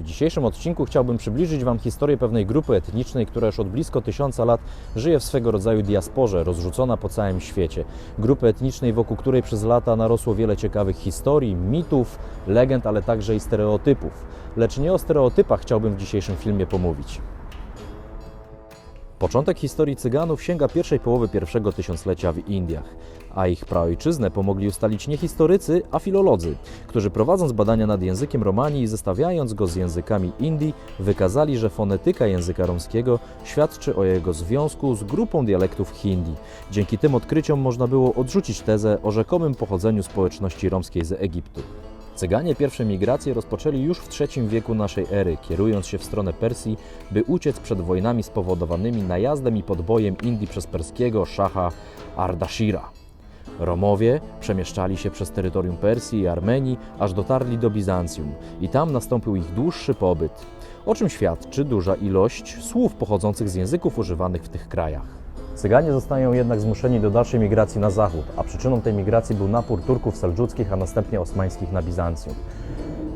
W dzisiejszym odcinku chciałbym przybliżyć Wam historię pewnej grupy etnicznej, która już od blisko tysiąca lat żyje w swego rodzaju diasporze, rozrzucona po całym świecie. Grupy etnicznej, wokół której przez lata narosło wiele ciekawych historii, mitów, legend, ale także i stereotypów. Lecz nie o stereotypach chciałbym w dzisiejszym filmie pomówić. Początek historii Cyganów sięga pierwszej połowy pierwszego tysiąclecia w Indiach, a ich praojczyznę pomogli ustalić nie historycy, a filolodzy, którzy prowadząc badania nad językiem Romanii i zestawiając go z językami Indii, wykazali, że fonetyka języka romskiego świadczy o jego związku z grupą dialektów hindi. Dzięki tym odkryciom można było odrzucić tezę o rzekomym pochodzeniu społeczności romskiej z Egiptu. Cyganie pierwsze migracje rozpoczęli już w III wieku naszej ery, kierując się w stronę Persji, by uciec przed wojnami spowodowanymi najazdem i podbojem Indii przez perskiego szacha Ardashira. Romowie przemieszczali się przez terytorium Persji i Armenii, aż dotarli do Bizancjum i tam nastąpił ich dłuższy pobyt, o czym świadczy duża ilość słów pochodzących z języków używanych w tych krajach. Cyganie zostają jednak zmuszeni do dalszej migracji na zachód, a przyczyną tej migracji był napór Turków seldżuckich, a następnie osmańskich na Bizancjum.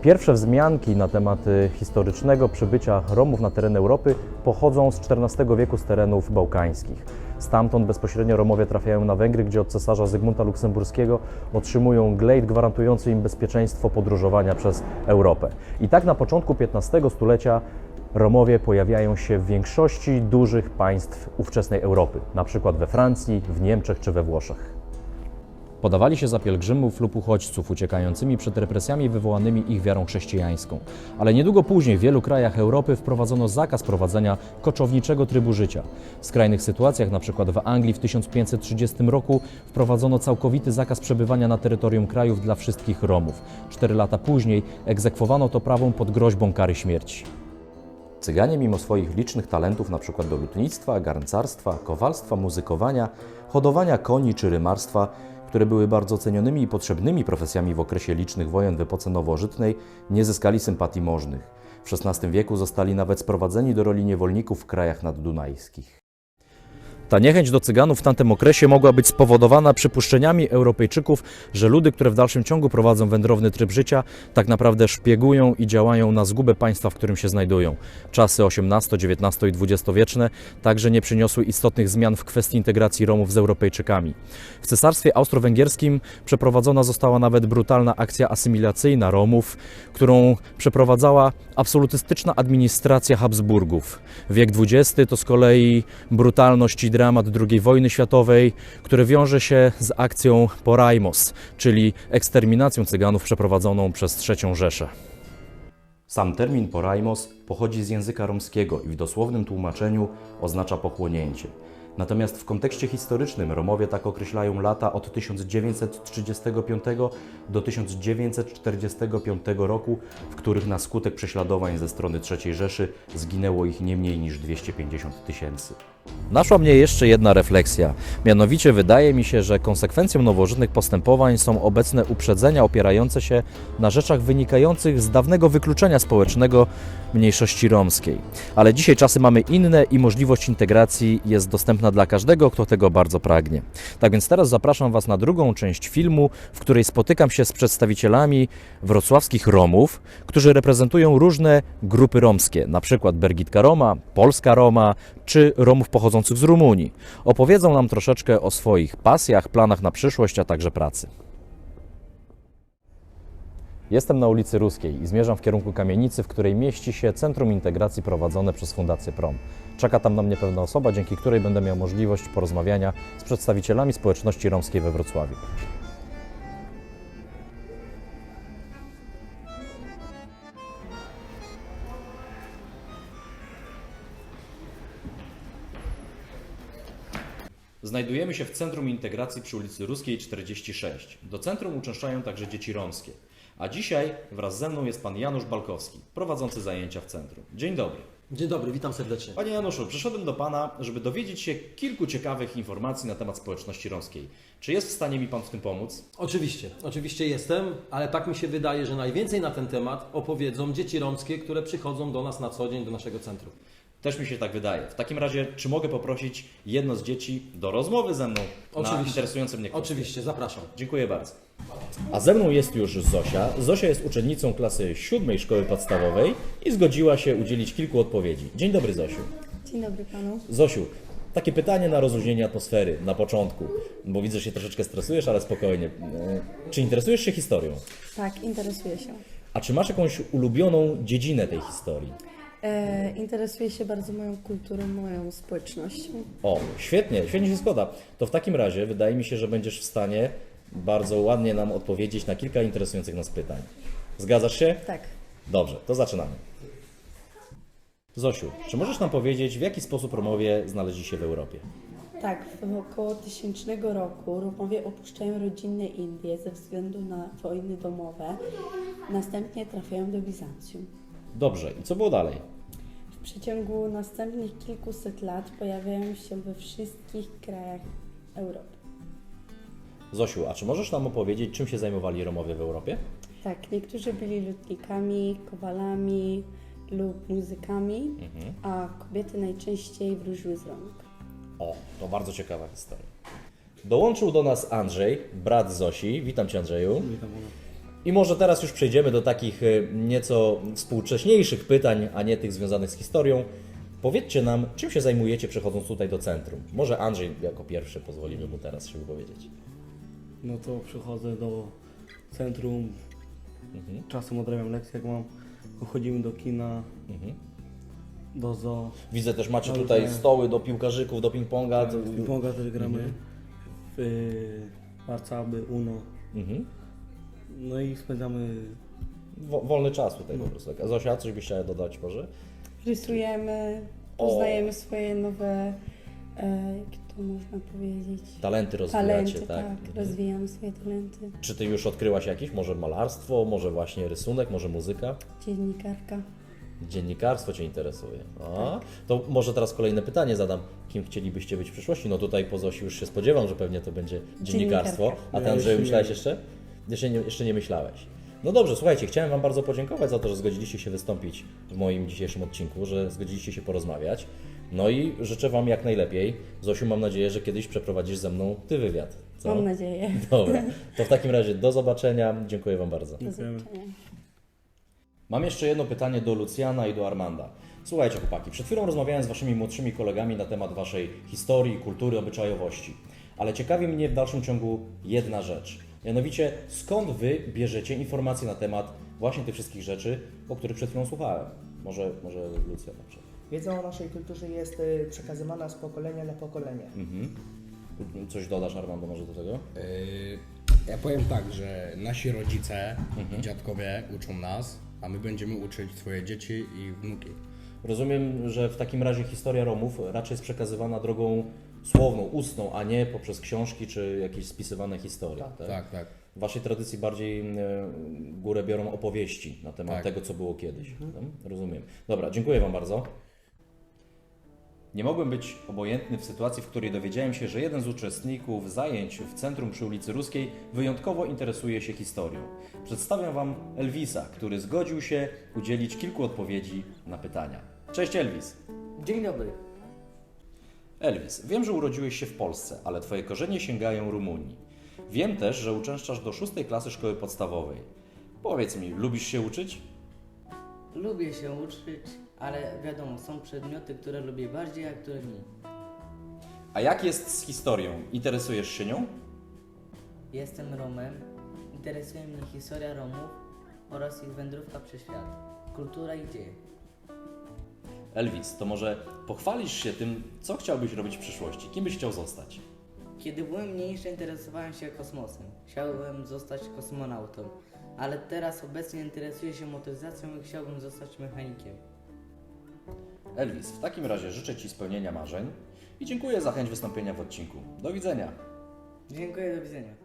Pierwsze wzmianki na temat historycznego przybycia Romów na teren Europy pochodzą z XIV wieku z terenów bałkańskich. Stamtąd bezpośrednio Romowie trafiają na Węgry, gdzie od cesarza Zygmunta Luksemburskiego otrzymują glejt gwarantujący im bezpieczeństwo podróżowania przez Europę. I tak na początku XV stulecia Romowie pojawiają się w większości dużych państw ówczesnej Europy, przykład we Francji, w Niemczech czy we Włoszech. Podawali się za pielgrzymów lub uchodźców uciekającymi przed represjami wywołanymi ich wiarą chrześcijańską. Ale niedługo później w wielu krajach Europy wprowadzono zakaz prowadzenia koczowniczego trybu życia. W skrajnych sytuacjach, np. w Anglii w 1530 roku, wprowadzono całkowity zakaz przebywania na terytorium krajów dla wszystkich Romów. Cztery lata później egzekwowano to prawą pod groźbą kary śmierci. Cyganie, mimo swoich licznych talentów, np. do lutnictwa, garncarstwa, kowalstwa, muzykowania, hodowania koni czy rymarstwa, które były bardzo cenionymi i potrzebnymi profesjami w okresie licznych wojen w epoce nowożytnej, nie zyskali sympatii możnych. W XVI wieku zostali nawet sprowadzeni do roli niewolników w krajach naddunajskich. Ta niechęć do Cyganów w tamtym okresie mogła być spowodowana przypuszczeniami Europejczyków, że ludy, które w dalszym ciągu prowadzą wędrowny tryb życia, tak naprawdę szpiegują i działają na zgubę państwa, w którym się znajdują. Czasy XVIII, XIX i XX-wieczne także nie przyniosły istotnych zmian w kwestii integracji Romów z Europejczykami. W Cesarstwie Austro-Węgierskim przeprowadzona została nawet brutalna akcja asymilacyjna Romów, którą przeprowadzała absolutystyczna administracja Habsburgów. Wiek XX to z kolei brutalność i dramat II wojny światowej, który wiąże się z akcją Porajmos, czyli eksterminacją Cyganów przeprowadzoną przez III Rzeszę. Sam termin Porajmos pochodzi z języka romskiego i w dosłownym tłumaczeniu oznacza pochłonięcie. Natomiast w kontekście historycznym Romowie tak określają lata od 1935 do 1945 roku, w których na skutek prześladowań ze strony III Rzeszy zginęło ich nie mniej niż 250 tysięcy. Naszła mnie jeszcze jedna refleksja. Mianowicie wydaje mi się, że konsekwencją nowożytnych postępowań są obecne uprzedzenia opierające się na rzeczach wynikających z dawnego wykluczenia społecznego mniejszości romskiej. Ale dzisiaj czasy mamy inne i możliwość integracji jest dostępna dla każdego, kto tego bardzo pragnie. Tak więc teraz zapraszam Was na drugą część filmu, w której spotykam się z przedstawicielami wrocławskich Romów, którzy reprezentują różne grupy romskie, przykład Bergitka Roma, Polska Roma czy Romów pochodzących z Rumunii. Opowiedzą nam troszeczkę o swoich pasjach, planach na przyszłość, a także pracy. Jestem na ulicy Ruskiej i zmierzam w kierunku kamienicy, w której mieści się Centrum Integracji prowadzone przez Fundację PROM. Czeka tam na mnie pewna osoba, dzięki której będę miał możliwość porozmawiania z przedstawicielami społeczności romskiej we Wrocławiu. Znajdujemy się w Centrum Integracji przy ulicy Ruskiej 46. Do centrum uczęszczają także dzieci romskie. A dzisiaj wraz ze mną jest pan Janusz Balkowski, prowadzący zajęcia w centrum. Dzień dobry. Dzień dobry, witam serdecznie. Panie Januszu, przyszedłem do Pana, żeby dowiedzieć się kilku ciekawych informacji na temat społeczności romskiej. Czy jest w stanie mi Pan w tym pomóc? Oczywiście, oczywiście jestem, ale tak mi się wydaje, że najwięcej na ten temat opowiedzą dzieci romskie, które przychodzą do nas na co dzień do naszego centrum. Też mi się tak wydaje. W takim razie, czy mogę poprosić jedno z dzieci do rozmowy ze mną na Oczywiście. interesującym mnie kwestii? Oczywiście, zapraszam. Dziękuję bardzo. A ze mną jest już Zosia. Zosia jest uczennicą klasy siódmej szkoły podstawowej i zgodziła się udzielić kilku odpowiedzi. Dzień dobry, Zosiu. Dzień dobry panu. Zosiu, takie pytanie na rozluźnienie atmosfery na początku, bo widzę, że się troszeczkę stresujesz, ale spokojnie. E, Czy interesujesz się historią? Tak, interesuję się. A czy masz jakąś ulubioną dziedzinę tej historii? E, interesuję się bardzo moją kulturą, moją społecznością. O, świetnie, świetnie się składa. To w takim razie wydaje mi się, że będziesz w stanie bardzo ładnie nam odpowiedzieć na kilka interesujących nas pytań. Zgadzasz się? Tak. Dobrze, to zaczynamy. Zosiu, czy możesz nam powiedzieć, w jaki sposób Romowie znaleźli się w Europie? Tak, w około tysięcznego roku Romowie opuszczają rodzinne Indie ze względu na wojny domowe. Następnie trafiają do Bizancjum. Dobrze, i co było dalej? W przeciągu następnych kilkuset lat pojawiają się we wszystkich krajach Europy. Zosiu, a czy możesz nam opowiedzieć, czym się zajmowali Romowie w Europie? Tak, niektórzy byli lutnikami, kowalami lub muzykami, a kobiety najczęściej wróżyły z rąk. O, to bardzo ciekawa historia. Dołączył do nas Andrzej, brat Zosi. Witam Cię Andrzeju. Witam. I może teraz już przejdziemy do takich e, nieco współcześniejszych pytań, a nie tych związanych z historią. Powiedzcie nam, czym się zajmujecie przychodząc tutaj do centrum? Może Andrzej jako pierwszy, pozwolimy mu teraz się wypowiedzieć. No to przychodzę do centrum, czasem odrabiam lekcje jak mam, chodzimy do kina, do zoo, Widzę też macie tutaj stoły do piłkarzyków, do ping-ponga. tak, ping-ponga też gramy, w y, warcaby, uno, Mhm. No i spędzamy, Wo- wolny czas tutaj po prostu. A Zosia, coś byś chciała dodać może? Rysujemy, O. poznajemy swoje nowe, e, jak to można powiedzieć, Talenty rozwijacie, talenty, tak? tak, Mhm. rozwijamy swoje talenty. Czy ty już odkryłaś jakieś? Może malarstwo, może właśnie rysunek, może muzyka? Dziennikarka. Dziennikarstwo Cię interesuje. A, to może teraz kolejne pytanie zadam. Kim chcielibyście być w przyszłości? No tutaj po Zosi już się spodziewam, że pewnie to będzie dziennikarstwo. Dziennikarka. A Ty Ja Andrzeju nie myślałeś jeszcze? Jeszcze nie, jeszcze nie myślałeś. No dobrze, słuchajcie, chciałem Wam bardzo podziękować za to, że zgodziliście się wystąpić w moim dzisiejszym odcinku, że zgodziliście się porozmawiać. No i życzę Wam jak najlepiej. Zosiu, mam nadzieję, że kiedyś przeprowadzisz ze mną Ty wywiad. Co? Mam nadzieję. Dobra, to w takim razie do zobaczenia. Dziękuję Wam bardzo. Do zobaczenia. Mam jeszcze jedno pytanie do Lucjana i do Armanda. Słuchajcie, chłopaki, przed chwilą rozmawiałem z waszymi młodszymi kolegami na temat waszej historii, kultury, obyczajowości. Ale ciekawi mnie w dalszym ciągu jedna rzecz. Mianowicie, skąd wy bierzecie informacje na temat właśnie tych wszystkich rzeczy, o których przed chwilą słuchałem? Może, może Lucjan na przykład. Wiedza o naszej kulturze jest y, przekazywana z pokolenia na pokolenie. Mhm. Coś dodasz, Armando, może do tego? Yy, Ja powiem tak, że nasi rodzice i dziadkowie uczą nas, a my będziemy uczyć swoje dzieci i wnuki. Rozumiem, że w takim razie historia Romów raczej jest przekazywana drogą słowną, ustną, a nie poprzez książki czy jakieś spisywane historie. Tak. tak? Tak, tak. W Waszej tradycji bardziej e, górę biorą opowieści na temat Tak. tego, co było kiedyś. tak? Rozumiem. Dobra, dziękuję Wam bardzo. Nie mogłem być obojętny w sytuacji, w której dowiedziałem się, że jeden z uczestników zajęć w centrum przy ulicy Ruskiej wyjątkowo interesuje się historią. Przedstawiam Wam Elvisa, który zgodził się udzielić kilku odpowiedzi na pytania. Cześć Elvis! Dzień dobry. Elvis, wiem, że urodziłeś się w Polsce, ale Twoje korzenie sięgają Rumunii. Wiem też, że uczęszczasz do szóstej klasy szkoły podstawowej. Powiedz mi, lubisz się uczyć? Lubię się uczyć, ale wiadomo, są przedmioty, które lubię bardziej, a które mniej. A jak jest z historią? Interesujesz się nią? Jestem Romem, interesuje mnie historia Romów oraz ich wędrówka przez świat, kultura i dzieje. Elvis, to może pochwalisz się tym, co chciałbyś robić w przyszłości? Kim byś chciał zostać? Kiedy byłem mniejszy, interesowałem się kosmosem. Chciałbym zostać kosmonautą, ale teraz obecnie interesuję się motoryzacją i chciałbym zostać mechanikiem. Elvis, w takim razie życzę Ci spełnienia marzeń i dziękuję za chęć wystąpienia w odcinku. Do widzenia. Dziękuję, do widzenia.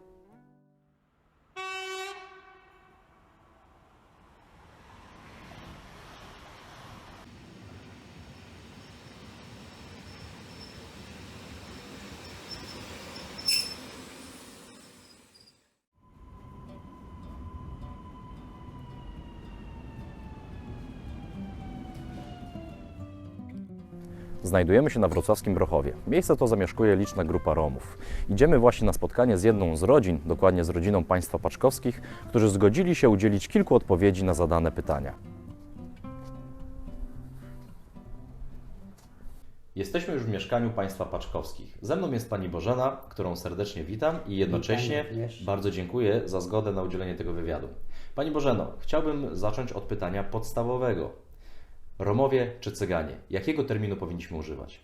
Znajdujemy się na wrocławskim Brochowie. Miejsce to zamieszkuje liczna grupa Romów. Idziemy właśnie na spotkanie z jedną z rodzin, dokładnie z rodziną państwa Paczkowskich, którzy zgodzili się udzielić kilku odpowiedzi na zadane pytania. Jesteśmy już w mieszkaniu państwa Paczkowskich. Ze mną jest pani Bożena, którą serdecznie witam i jednocześnie Witam bardzo dziękuję za zgodę na udzielenie tego wywiadu. Pani Bożeno, chciałbym zacząć od pytania podstawowego. Romowie czy Cyganie? Jakiego terminu powinniśmy używać?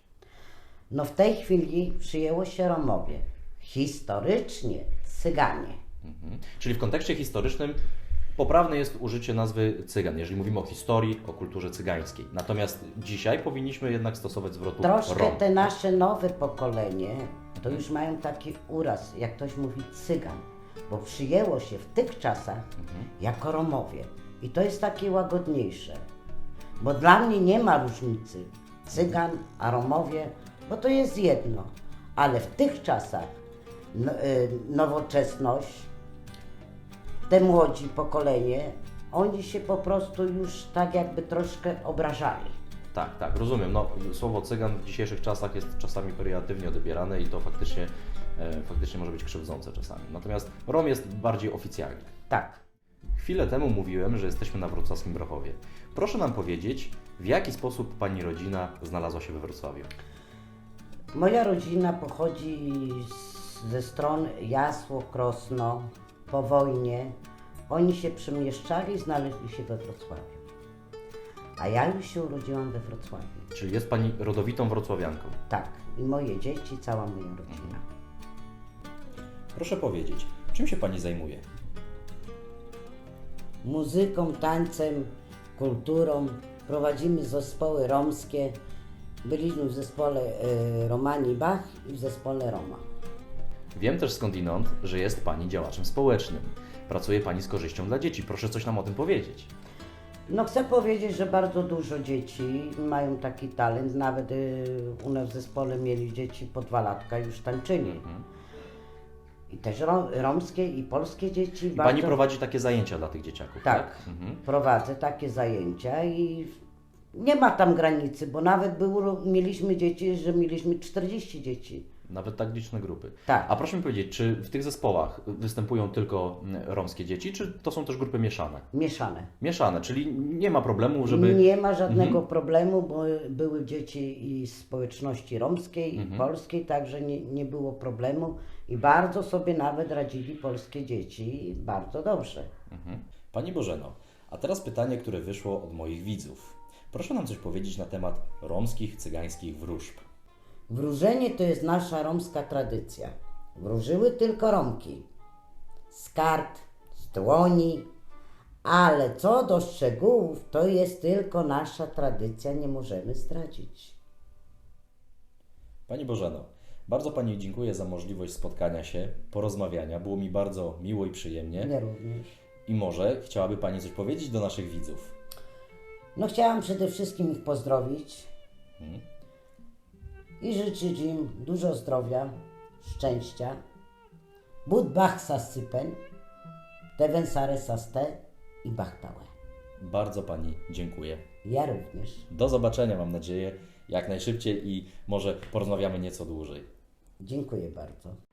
No w tej chwili przyjęło się Romowie. Historycznie Cyganie. Mhm. Czyli w kontekście historycznym poprawne jest użycie nazwy Cygan, jeżeli mówimy o historii, o kulturze cygańskiej. Natomiast dzisiaj powinniśmy jednak stosować zwrotu Troszkę Rom. te nasze nowe pokolenie to już mają taki uraz, jak ktoś mówi Cygan, bo przyjęło się w tych czasach jako Romowie. I to jest takie łagodniejsze. Bo dla mnie nie ma różnicy Cygan a Romowie, bo to jest jedno. Ale w tych czasach no, y, nowoczesność, te młodzi pokolenie, oni się po prostu już tak jakby troszkę obrażali. Tak, tak, rozumiem. No, słowo cygan w dzisiejszych czasach jest czasami pejoratywnie odbierane i to faktycznie, e, faktycznie może być krzywdzące czasami. Natomiast Rom jest bardziej oficjalny. Tak. Chwilę temu mówiłem, że jesteśmy na wrocławskim Brochowie. Proszę nam powiedzieć, w jaki sposób Pani rodzina znalazła się we Wrocławiu? Moja rodzina pochodzi z, ze stron Jasło, Krosno, po wojnie. Oni się przemieszczali i znaleźli się we Wrocławiu. A ja już się urodziłam we Wrocławiu. Czyli jest Pani rodowitą wrocławianką. Tak, i moje dzieci, cała moja rodzina. Proszę powiedzieć, czym się Pani zajmuje? Muzyką, tańcem, kulturą prowadzimy zespoły romskie. Byliśmy w zespole e, Romani Bach i w zespole Roma. Wiem też skądinąd, że jest Pani działaczem społecznym. Pracuje Pani z korzyścią dla dzieci. Proszę coś nam o tym powiedzieć. No chcę powiedzieć, że bardzo dużo dzieci mają taki talent. Nawet y, u nas w zespole mieli dzieci po dwa latka już tańczyli. I też ro, romskie i polskie dzieci. I bardzo... Pani prowadzi takie zajęcia dla tych dzieciaków, Tak, tak? Mhm. prowadzę takie zajęcia i nie ma tam granicy, bo nawet było, mieliśmy dzieci, że mieliśmy 40 dzieci. Nawet tak liczne grupy. Tak. A proszę mi powiedzieć, czy w tych zespołach występują tylko mm, romskie dzieci, czy to są też grupy mieszane? Mieszane. Mieszane, czyli nie ma problemu, żeby... Nie ma żadnego problemu, bo były dzieci i społeczności romskiej i polskiej, także nie, nie było problemu i bardzo sobie nawet radzili polskie dzieci, bardzo dobrze. Mhm. Pani Bożeno, a teraz pytanie, które wyszło od moich widzów. Proszę nam coś powiedzieć na temat romskich, cygańskich wróżb. Wróżenie to jest nasza romska tradycja. Wróżyły tylko Romki. Z kart, z dłoni, ale co do szczegółów, to jest tylko nasza tradycja, nie możemy zdradzić. Pani Bożeno, bardzo Pani dziękuję za możliwość spotkania się, porozmawiania. Było mi bardzo miło i przyjemnie. Nie również. I może chciałaby Pani coś powiedzieć do naszych widzów? No chciałam przede wszystkim ich pozdrowić i życzyć im dużo zdrowia, szczęścia. Bud bach sasypen, teven sare saste i bachtałe. Bardzo Pani dziękuję. Ja również. Do zobaczenia, mam nadzieję, jak najszybciej i może porozmawiamy nieco dłużej. Dziękuję bardzo.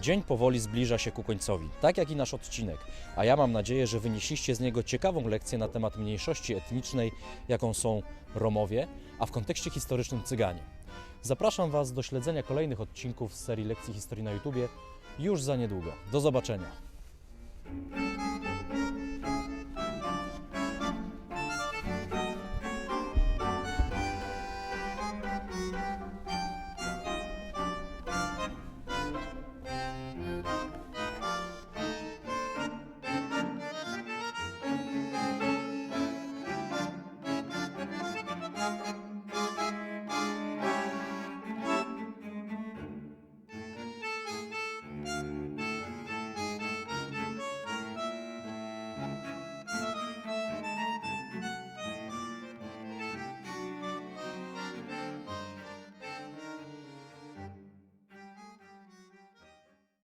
Dzień powoli zbliża się ku końcowi, tak jak i nasz odcinek, a ja mam nadzieję, że wynieśliście z niego ciekawą lekcję na temat mniejszości etnicznej, jaką są Romowie, a w kontekście historycznym Cyganie. Zapraszam Was do śledzenia kolejnych odcinków z serii lekcji historii na YouTubie już za niedługo. Do zobaczenia.